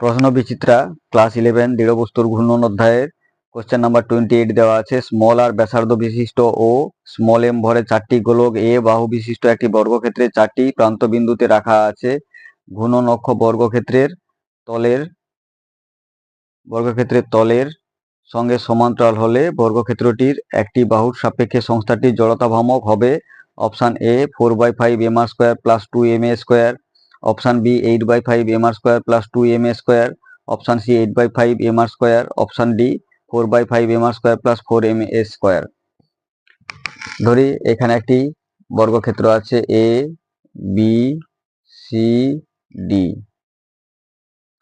প্রশ্ন বিচিত্রা class eleven দৃঢ় বস্তুর ঘূর্ণন অধ্যায়ের কোশ্চেন নাম্বার টোয়েন্টি এইট দেওয়া আছে। স্মল আর ব্যাসার্ধ বিশিষ্ট ও স্মল এম ভরে চারটি গোলক এ বাহু বিশিষ্ট একটি বর্গক্ষেত্রে চারটি প্রান্ত বিন্দুতে রাখা আছে। ঘূর্ণন অক্ষ বর্গক্ষেত্রের তলের বর্গক্ষেত্রের তলের সঙ্গে সমান্তরাল হলে বর্গক্ষেত্রটির একটি বাহুর সাপেক্ষে সংস্থাটির জড়তা হবে। Option A four by five M R square plus two M A square option B eight by five M R square plus two M A square. Option C eight by five M R square. Option D four by five M R square plus four M A square. ধরি, এখানে একটি বর্গক্ষেত্র আছে এ, B, C, D.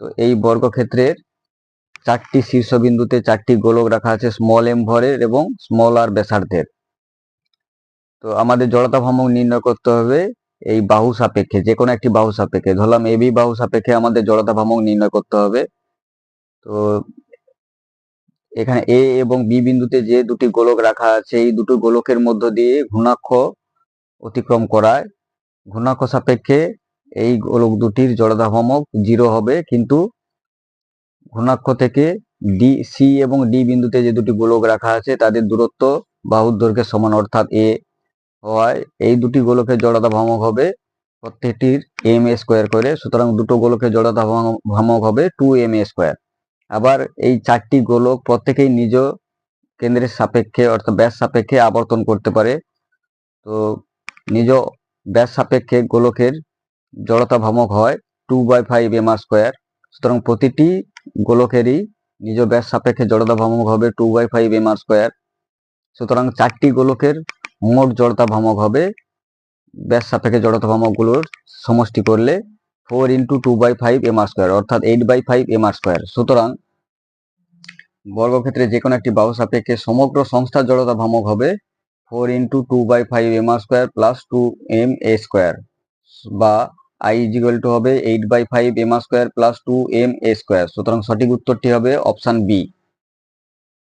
তো এই বর্গক্ষেত্রের চারটি শীর্ষবিন্দুতে চারটি গোলক রাখা আছে স্মল এম ভরের এবং স্মল আর ব্যাসার্ধের। তো আমাদের জড়তা ভ্রামক নির্ণয় করতে হবে এই বাহু সাপেক্ষে যে কোনো একটি বাহু সাপেক্ষে, ধরলাম এবি বাহু সাপেক্ষে আমাদের জড়তা ভ্রামক নির্ণয় করতে হবে। তো এখানে এ এবং বি বিন্দুতে যে দুটি গোলক রাখা আছে, এই দুটো গোলকের মধ্য দিয়ে ঘূর্ণাক্ষ অতিক্রম করায়। ঘূর্ণাক্ষ সাপেক্ষে এই গোলক দুটির জড়তা ভ্রামক জিরো হবে, কিন্তু ঘূর্ণাক্ষ থেকে ডি সি এবং ডি বিন্দুতে যে দুটি গোলক রাখা আছে, তাদের দূরত্ব বাহুর দৈর্ঘ্যের সমান, অর্থাৎ এ হওয়ায় এই দুটি গোলকের জড়তা ভ্রামক হবে প্রত্যেকটির এম এ স্কোয়ার করে, সুতরাং দুটো গোলকের জড়তা ভ্রামক- হবে টু এম এ স্কোয়ার আবার এই চারটি গোলক প্রত্যেকেই নিজ কেন্দ্রের সাপেক্ষে অর্থাৎ ব্যাস সাপেক্ষে আবর্তন করতে পারে। তো নিজ ব্যাস সাপেক্ষে গোলকের জড়তা ভ্রামক হয় two by five M R square সুতরাং প্রতিটি গোলকেরই নিজ ব্যাস সাপেক্ষে জড়তা ভ্রামক হবে two by five M R square সুতরাং চারটি গোলকের মোট জড়তা ভ্রামক হবে। ব্যাস, সাপেক্ষে জড়তা ভ্রামকগুলোর সমষ্টি করলে four into two by five M R square অর্থাৎ eight by five M R square সুতরাং বর্গক্ষেত্রে যে কোনো একটি বাহু সাপেক্ষে সমগ্র সংস্থার জড়তা ভ্রামক হবে four into two by five M R square plus two M A square বা আই ইজিক্যাল টু হবে eight by five M R square plus two M A square সুতরাং সঠিক উত্তরটি হবে অপশান বি